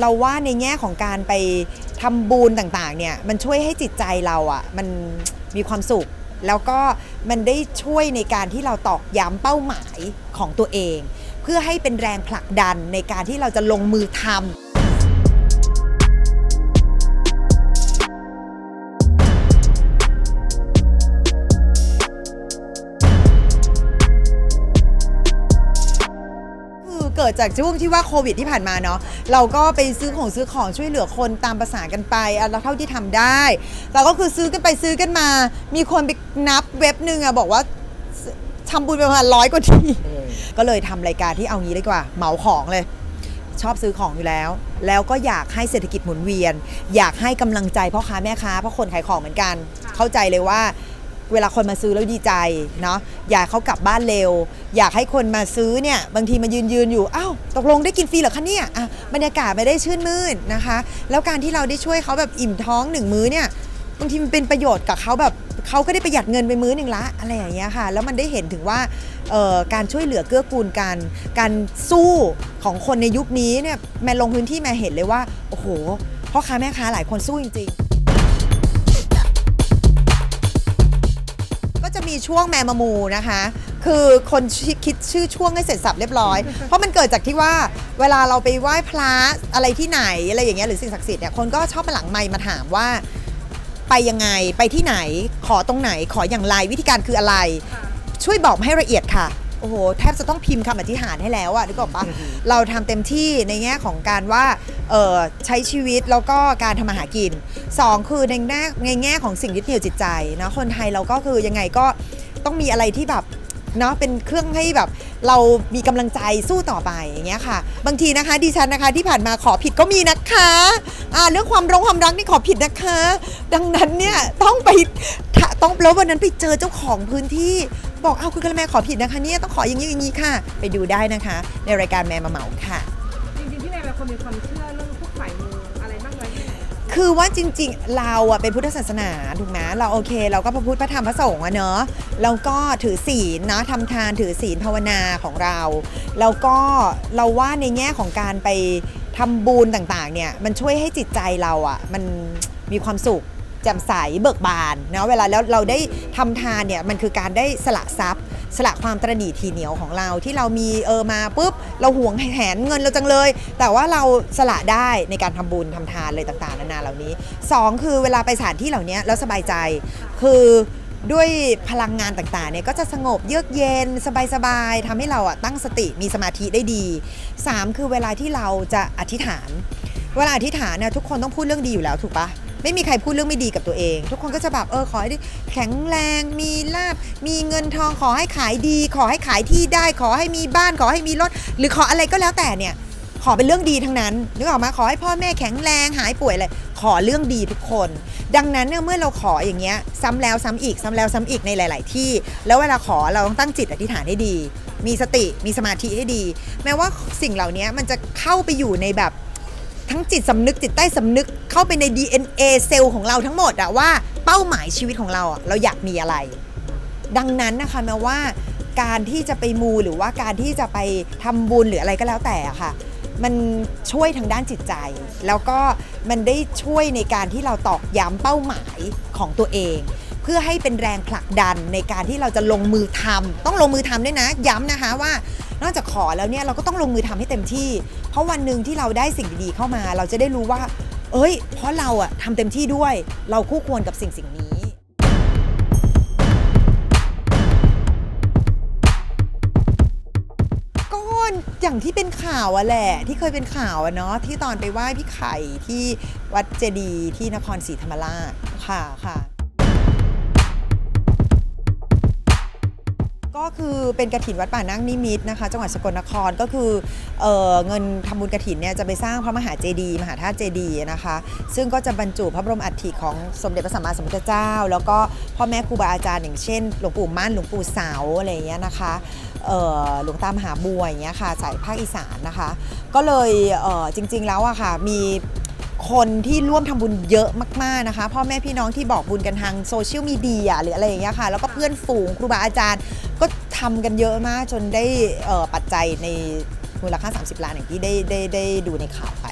เราว่าในแง่ของการไปทำบุญต่างๆเนี่ยมันช่วยให้จิตใจเราอะ่ะมันมีความสุข แล้วก็มันได้ช่วยในการที่เราตอกย้ำเป้าหมายของตัวเอง เพื่อให้เป็นแรงผลักดันในการที่เราจะลงมือทำ กิดจากช่วงที่ว่าโควิดที่ผ่านมาเนาะเราก็ไปซื้อของซื้อของช่วยเหลือคนตามภาษากันไปอะเราเท่าที่ทำได้ เราก็คือซื้อกันไปซื้อกันมา มีคนไปนับเว็บหนึ่งอะบอกว่าทำบุญไปประมาณร้อยกว่าทีก็เลยทำรายการที่เอางี้ดีกว่า เหมาของเลย ชอบซื้อของอยู่แล้ว แล้วก็อยากให้เศรษฐกิจหมุนเวียน อยากให้กำลังใจพ่อค้าแม่ค้าเพราะคนขายของเหมือนกัน เข้าใจเลยว่า เวลาคนมาซื้อแล้วดีใจเนาะอยากเขากลับบ้านเร็ว อยากให้คนมาซื้อเนี่ยบางทีมายืนยืนอยู่อ้าวตกลงได้กินฟรีเหรอคะเนี่ยอะบรรยากาศไม่ได้ชื่นมื่นนะคะ แล้วการที่เราได้ช่วยเขาแบบอิ่มท้องหนึ่งมื้อเนี่ยบางทีมันเป็นประโยชน์กับเขาแบบเขาก็ได้ประหยัดเงินไปมื้อหนึ่งละอะไรอย่างเงี้ยค่ะ แล้วมันได้เห็นถึงว่าการช่วยเหลือเกื้อกูลกัน การสู้ของคนในยุคนี้เนี่ยแม่ลงพื้นที่แม่เห็นเลยว่า โอ้โหพ่อค้าแม่ค้าหลายคนสู้จริง ๆ มีช่วงแมมามูนะคะ คือคนคิดชื่อช่วงให้เสร็จสับเรียบร้อย เพราะมันเกิดจากที่ว่าเวลาเราไปไหว้พระอะไรที่ไหนอะไรอย่างเงี้ยหรือสิ่งศักดิ์สิทธิ์เนี่ยคนก็ชอบมาหลังไมค์มาถามว่าไปยังไงไปที่ไหนขอตรงไหนขออย่างไรวิธีการคืออะไร ช่วยบอกให้ละเอียดค่ะ โอ้โหแทบจะต้องพิมพ์คำอธิษฐานให้แล้วอะนึกออกปะเราทำเต็มที่ในแง่ของการว่าเอ่อใช้ชีวิตแล้วก็การทำมาหากินสองคือในแง่ในแง่ของสิ่งยึดเหนี่ยวจิตใจนะคนไทยเราก็คือยังไงก็ต้องมีอะไรที่แบบ เนาะเป็นเครื่องให้แบบเรามีกำลังใจสู้ต่อไปอย่างเงี้ยค่ะ บางทีนะคะดิฉันนะคะที่ผ่านมาขอผิดก็มีนะคะอ่าเรื่องความรงความรักนี่ขอผิดนะคะ ดังนั้นเนี่ยต้องไปถ้าต้องแล้ววันนั้นไปเจอเจ้าของพื้นที่ บอกเอาคุณกระแมขอผิดนะคะเนี่ยต้องขออย่างนี้อย่างนี้ค่ะ ไปดูได้นะคะ ในรายการแมมาเหมาค่ะ จริงๆพี่แนนเป็นคนมีความเชื่อเรื่องพวกสายมูอะไรบ้างไหมคือว่าจริงๆ เราอะเป็นพุทธศาสนาถูกไหมเราโอเค เราก็พระพุทธพระธรรมพระสงฆ์อะเนอะเราก็ถือศีลนะทำทานถือศีลภาวนาของเราแล้วก็เราว่าในแง่ของการไปทำบุญต่างๆเนี่ยมันช่วยให้จิตใจเราอะมันมีความสุข แจ่มใสเบิกบานเนาะเวลาแล้วเราได้ทำทานเนี่ยมันคือการได้สละทรัพย์ สละความตระหนี่ทีเหนียวของเราที่เรามีเออมาปุ๊บเราหวงแหนเงินเราจังเลย แต่ว่าเราสละได้ในการทำบุญทำทานอะไรต่างๆนานาเหล่านี้สองคือเวลาไปสถานที่เหล่านี้แล้วสบายใจคือด้วยพลังงานต่างๆเนี่ยก็จะสงบเยือกเย็น สบายๆทำให้เราอะตั้งสติมีสมาธิได้ดีสามคือเวลาที่เราจะอธิษฐาน เวลาอธิษฐานเนี่ยทุกคนต้องพูดเรื่องดีอยู่แล้วถูกปะ ไม่มีใครพูดเรื่องไม่ดีกับตัวเอง ทุกคนก็จะแบบเออขอให้แข็งแรงมีลาบ มีเงินทองขอให้ขายดี ขอให้ขายที่ได้ ขอให้มีบ้านขอให้มีรถ หรือขออะไรก็แล้วแต่เนี่ย ขอเป็นเรื่องดีทั้งนั้นนึกออกมาขอให้พ่อแม่แข็งแรงหายป่วยอะไรขอเรื่องดีทุกคน ดังนั้นเนี่ยเมื่อเราขออย่างเงี้ยซ้ำแล้วซ้ำอีกซ้ำแล้วซ้ำอีกในหลาย ๆ ที่ แล้วเวลาขอเราต้องตั้งจิตอธิษฐานให้ดี มีสติมีสมาธิให้ดี แม้ว่าสิ่งเหล่านี้มันจะเข้าไปอยู่ในแบบ ทั้งจิตสำนึกจิตใต้สำนึกเข้าไปใน DNA เซลล์ของเราทั้งหมดอะว่าเป้าหมายชีวิตของเราอะเราอยากมีอะไร ดังนั้นนะคะแม้ว่า การที่จะไปมูหรือว่าการที่จะไปทำบุญหรืออะไรก็แล้วแต่อะค่ะ มันช่วยทางด้านจิตใจ แล้วก็มันได้ช่วยในการที่เราตอกย้ำเป้าหมายของตัวเอง เพื่อให้เป็นแรงผลักดันในการที่เราจะลงมือทำต้องลงมือทำด้วยนะ ย้ำนะคะว่า นอกจากขอแล้วเนี่ยเราก็ต้องลงมือทำให้เต็มที่ เพราะวันหนึ่งที่เราได้สิ่งดีๆเข้ามา เราจะได้รู้ว่า เอ้ย เพราะเราอะทำเต็มที่ด้วย เราคู่ควรกับสิ่งสิ่งนี้ก็อย่างที่เป็นข่าวอะแหละที่เคยเป็นข่าวอะเนาะที่ตอนไปไหว้พี่ไข่ที่วัดเจดีย์ที่นครศรีธรรมราชค่ะค่ะ ก็คือเป็นกระถินวัดป่านั่งนิมิตนะคะ จังหวัดสกลนครก็คือเออเงินทำบุญกระถินเนี่ยจะไปสร้างพระมหาเจดีย์มหาธาตุเจดีย์นะคะ ซึ่งก็จะบรรจุพระบรมอัฐิของสมเด็จพระสัมมาสัมพุทธเจ้า แล้วก็พ่อแม่ครูบาอาจารย์อย่างเช่น หลวงปู่มั่นหลวงปู่เสาอะไรอย่างเงี้ยนะคะหลวงตามหาบัวอย่างเงี้ยค่ะสายภาคอีสานนะคะ ก็เลยเจริง ๆแล้วอะค่ะมี คนที่ร่วมทำบุญเยอะมากๆนะคะ พ่อแม่พี่น้องที่บอกบุญกันทางโซเชียลมีเดียหรืออะไรอย่างเงี้ยค่ะ แล้วก็เพื่อนฝูงครูบาอาจารย์ ก็ทำกันเยอะมากจนได้ปัจจัยในมูลค่า 30 ล้านอย่างที่ได้ได้ได้ดูในข่าวไป